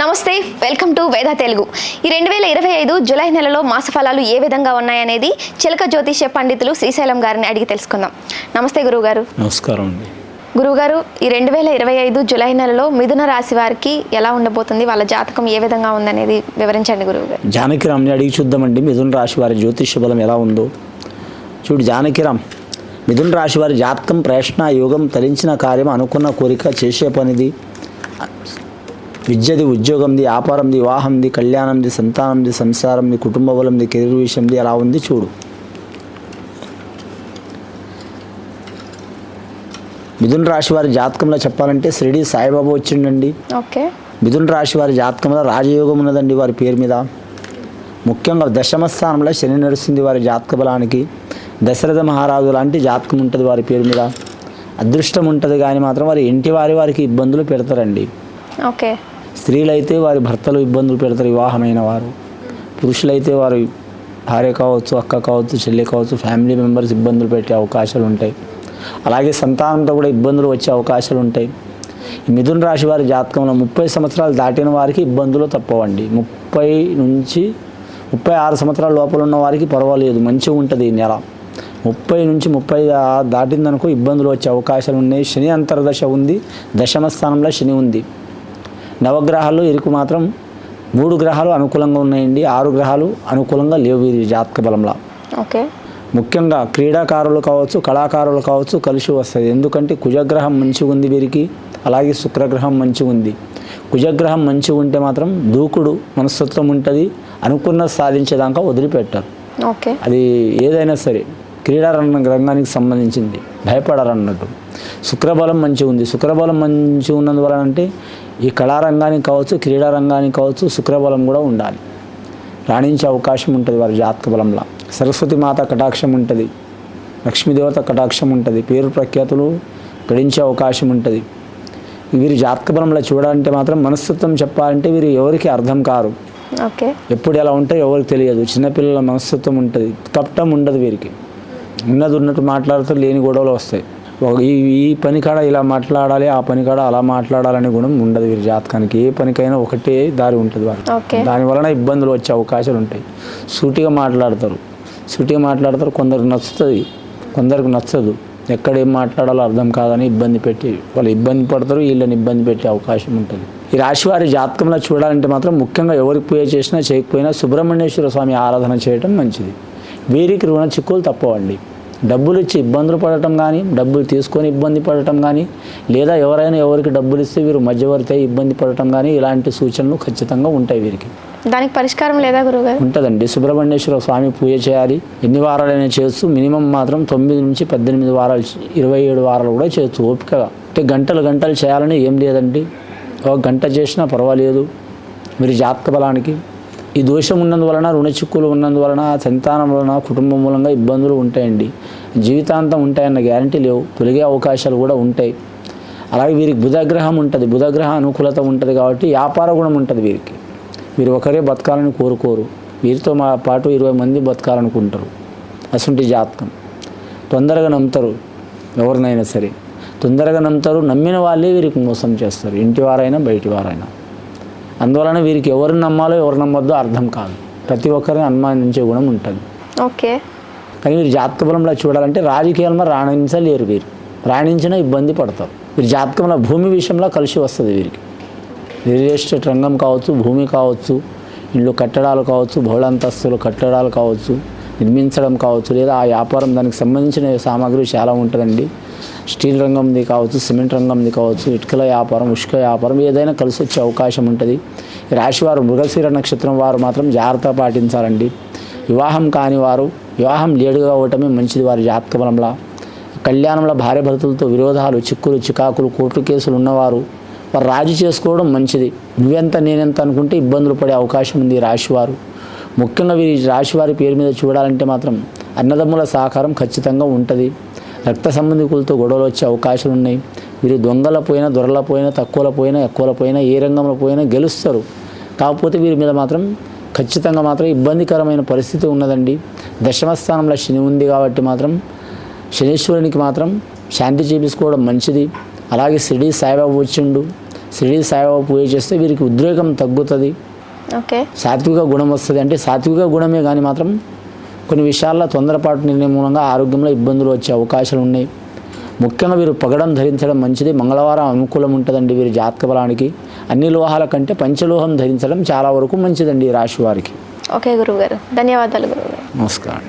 నమస్తే welcome to వేద తెలుగు. ఈ రెండు వేల ఇరవై ఐదు జూలై నెలలో మాస ఫలాలు ఏ విధంగా ఉన్నాయనేది చిలక జ్యోతిష్య పండితులు శ్రీశైలం గారిని అడిగి తెలుసుకుందాం. నమస్తే గురువుగారు. నమస్కారం అండి. గురువుగారు ఈ రెండు వేల ఇరవై ఐదు జూలై నెలలో మిథున రాశి వారికి ఎలా ఉండబోతుంది? వాళ్ళ జాతకం ఏ విధంగా ఉందనేది వివరించండి గురువుగారు. జానకిరామ్ని అడిగి చూద్దామండి. మిథున రాశి వారి జ్యోతిష్య బలం ఎలా ఉందో. చూడు జానకిరామ్ మిథున రాశి వారి జాతకం ప్రశ్న యోగం తరించిన కార్యం అనుకున్న కోరిక చేసే పనిది విద్యది ఉద్యోగంది వ్యాపారంది వివాహంది కళ్యాణంది సంతానంది సంసారంది కుటుంబ బలంది కెరీర్ విషయంది ఎలా ఉంది చూడు. మిథున రాశి వారి జాతకంలో చెప్పాలంటే షిరిడి సాయిబాబా వచ్చిండండి. ఓకే. మిథున రాశి వారి జాతకంలో రాజయోగం ఉన్నదండి వారి పేరు మీద. ముఖ్యంగా దశమ స్థానంలో శని నడుస్తుంది వారి జాతక బలానికి. దశరథ మహారాజు లాంటి జాతకం ఉంటుంది వారి పేరు మీద. అదృష్టం ఉంటుంది కానీ మాత్రం వారి ఇంటి వారి వారికి ఇబ్బందులు పెడతారండి. ఓకే. స్త్రీలైతే వారి భర్తలు ఇబ్బందులు పెడతారు వివాహమైన వారు. పురుషులైతే వారి భార్య కావచ్చు అక్క కావచ్చు చెల్లి కావచ్చు ఫ్యామిలీ మెంబర్స్ ఇబ్బందులు పెట్టే అవకాశాలు ఉంటాయి. అలాగే సంతానంతో కూడా ఇబ్బందులు వచ్చే అవకాశాలు ఉంటాయి. ఈ మిథున రాశి వారి జాతకంలో ముప్పై సంవత్సరాలు దాటిన వారికి ఇబ్బందులు తప్పవండి. ముప్పై నుంచి ముప్పై ఆరు సంవత్సరాల లోపల ఉన్న వారికి పర్వాలేదు మంచిగా ఉంటుంది ఈ నెల. ముప్పై నుంచి ముప్పై దాటిందనుకో ఇబ్బందులు వచ్చే అవకాశాలు ఉన్నాయి. శని అంతర్దశ ఉంది దశమ స్థానంలో శని ఉంది. నవగ్రహాల్లో ఇరుకు మాత్రం మూడు గ్రహాలు అనుకూలంగా ఉన్నాయండి. ఆరు గ్రహాలు అనుకూలంగా లేవు వీరి జాతక బలంలో. ఓకే. ముఖ్యంగా క్రీడాకారులు కావచ్చు కళాకారులు కావచ్చు కలిసి వస్తుంది ఎందుకంటే కుజగ్రహం మంచిగా ఉంది వీరికి అలాగే శుక్రగ్రహం మంచిగా ఉంది. కుజగ్రహం మంచిగా ఉంటే మాత్రం దూకుడు మనస్తత్వం ఉంటుంది. అనుకున్న సాధించేదాకా వదిలిపెట్టారు ఓకే. అది ఏదైనా సరే. క్రీడా రంగ రంగానికి సంబంధించింది. భయపడరు అన్నట్టు శుక్రబలం మంచిగా ఉంది. శుక్రబలం మంచిగా ఉన్నందువలన అంటే ఈ కళారంగానికి కావచ్చు క్రీడా రంగానికి కావచ్చు శుక్రబలం కూడా ఉండాలి. రాణించే అవకాశం ఉంటుంది వారి జాతక బలంలో. సరస్వతి మాత కటాక్షం ఉంటుంది. లక్ష్మీదేవత కటాక్షం ఉంటుంది. పేరు ప్రఖ్యాతులు గడించే అవకాశం ఉంటుంది. వీరి జాతక బలంలో చూడాలంటే మాత్రం మనస్తత్వం చెప్పాలంటే వీరు ఎవరికి అర్థం కారు. ఓకే. ఎప్పుడు ఎలా ఉంటాయో ఎవరికి తెలియదు. చిన్నపిల్లల మనస్తత్వం ఉంటుంది. కపటం ఉండదు వీరికి. ఉన్నది ఉన్నట్టు మాట్లాడుతూ లేని గొడవలు వస్తాయి. ఒక- ఈ ఈ పని కాడ ఇలా మాట్లాడాలి ఆ పని కాడ అలా మాట్లాడాలనే గుణం ఉండదు వీరి జాతకానికి. ఏ పనికైనా ఒకటే దారి ఉంటుంది వారు ఓకే. దాని వలన ఇబ్బందులు వచ్చే అవకాశాలు ఉంటాయి. సూటిగా మాట్లాడతారు. సూటిగా మాట్లాడతారు కొందరికి నచ్చుతుంది కొందరికి నచ్చదు. ఎక్కడ ఏం మాట్లాడాలో అర్థం కాదని ఇబ్బంది పెట్టి వాళ్ళు ఇబ్బంది పడతారు వీళ్ళని ఇబ్బంది పెట్టే అవకాశం ఉంటుంది. ఈ రాశి వారి జాతకంలో చూడాలంటే మాత్రం ముఖ్యంగా ఎవరికి పూజ చేసినా చేయకపోయినా సుబ్రహ్మణ్యేశ్వర స్వామి ఆరాధన చేయడం మంచిది. వీరికి రుణ చిక్కులు తప్పవండి. డబ్బులు ఇచ్చి ఇబ్బందులు పడటం కానీ డబ్బులు తీసుకొని ఇబ్బంది పడటం కానీ లేదా ఎవరైనా ఎవరికి డబ్బులు ఇస్తే వీరు మధ్యవర్తి ఇబ్బంది పడటం కానీ ఇలాంటి సూచనలు ఖచ్చితంగా ఉంటాయి వీరికి. దానికి పరిష్కారం లేదా గురువుగారు? ఉంటుందండి. సుబ్రహ్మణ్యేశ్వర స్వామి పూజ చేయాలి. ఎన్ని వారాలైనా చేయొచ్చు మినిమం మాత్రం తొమ్మిది నుంచి పద్దెనిమిది వారాలు ఇరవై ఏడు వారాలు కూడా చేయొచ్చు ఓపికగా. అంటే గంటలు గంటలు చేయాలని ఏం లేదండి. ఒక గంట చేసినా పర్వాలేదు. మీరు జాతక బలానికి ఈ దోషం ఉన్నందువలన రుణ చిక్కులు ఉన్నందువలన సంతానం వలన కుటుంబం మూలంగా ఇబ్బందులు ఉంటాయండి. జీవితాంతం ఉంటాయన్న గ్యారంటీ లేవు. తొలగే అవకాశాలు కూడా ఉంటాయి. అలాగే వీరికి బుధగ్రహం ఉంటుంది. బుధగ్రహ అనుకూలత ఉంటుంది కాబట్టి వ్యాపార గుణం ఉంటుంది వీరికి. వీరు ఒకరే బతకాలని కోరుకోరు. వీరితో మా పాటు ఇరవై మంది బతకాలనుకుంటారు. అసంటి జాతకం. తొందరగా నమ్ముతారు ఎవరినైనా సరే. తొందరగా నమ్ముతారు. నమ్మిన వాళ్ళే వీరికి మోసం చేస్తారు. ఇంటి వారైనా బయటి వారైనా అందువలన వీరికి ఎవరిని నమ్మాలో ఎవరు నమ్మొద్దో అర్థం కాదు. ప్రతి ఒక్కరిని అనుమానించే గుణం ఉంటుంది. ఓకే. కానీ వీరు జాతక బలంలో చూడాలంటే రాజకీయాల్లో రాణించలేరు వీరు. రాణించినా ఇబ్బంది పడతారు. వీరి జాతకంలో భూమి విషయంలో కలిసి వస్తుంది వీరికి. రియల్ ఎస్టేట్ రంగం కావచ్చు భూమి కావచ్చు ఇళ్ళు కట్టడాలు కావచ్చు బహుళంతస్తులు కట్టడాలు కావచ్చు నిర్మించడం కావచ్చు లేదా ఆ వ్యాపారం దానికి సంబంధించిన సామాగ్రి చాలా ఉంటుందండి. స్టీల్ రంగంది కావచ్చు సిమెంట్ రంగంది కావచ్చు ఇటుకల వ్యాపారం ఉష్క వ్యాపారం ఏదైనా కలిసి వచ్చే అవకాశం ఉంటుంది. రాశివారు మృగశీర నక్షత్రం వారు మాత్రం జాగ్రత్త పాటించాలండి. వివాహం కాని వారు వివాహం లేడుగా అవ్వటమే మంచిది వారి జాతక బలంలో. కళ్యాణంలో భార్య భర్తలతో విరోధాలు చిక్కులు చికాకులు కోర్టు కేసులు ఉన్నవారు వారు రాజీ చేసుకోవడం మంచిది. నువ్వెంత నేనెంత అనుకుంటే ఇబ్బందులు పడే అవకాశం ఉంది రాశివారు ముఖ్యంగా వీరి రాశివారి పేరు మీద చూడాలంటే మాత్రం అన్నదమ్ముల సహకారం ఖచ్చితంగా ఉంటుంది. రక్త సంబంధికులతో గొడవలు వచ్చే అవకాశాలు ఉన్నాయి. వీరు దొంగల పోయినా దొరల పోయినా తక్కువల పోయినా ఎక్కువల పోయినా ఏ రంగంలో పోయినా గెలుస్తారు. కాకపోతే వీరి మీద మాత్రం ఖచ్చితంగా మాత్రం ఇబ్బందికరమైన పరిస్థితి ఉన్నదండి. దశమ స్థానంలో శని ఉంది కాబట్టి మాత్రం శనీశ్వరునికి మాత్రం శాంతి చేపించుకోవడం మంచిది. అలాగే షిరిడి సాయిబాబా వచ్చిండు. షిరిడి సాయిబాబా పూజ చేస్తే వీరికి ఉద్రేకం తగ్గుతుంది. ఓకే. సాత్విక గుణం వస్తుంది. అంటే సాత్విక గుణమే కానీ మాత్రం కొన్ని విషయాల్లో తొందరపాటు నిర్ణయం మూలంగా ఆరోగ్యంలో ఇబ్బందులు వచ్చే అవకాశాలు ఉన్నాయి. ముఖ్యంగా వీరు పగడం ధరించడం మంచిది. మంగళవారం అనుకూలం ఉంటుందండి వీరి జాతక బలానికి అన్ని లోహాల కంటే పంచలోహం ధరించడం చాలా వరకు మంచిదండి ఈ రాశి వారికి. ఓకే గురువు గారు ధన్యవాదాలు గురువు గారు నమస్కారం.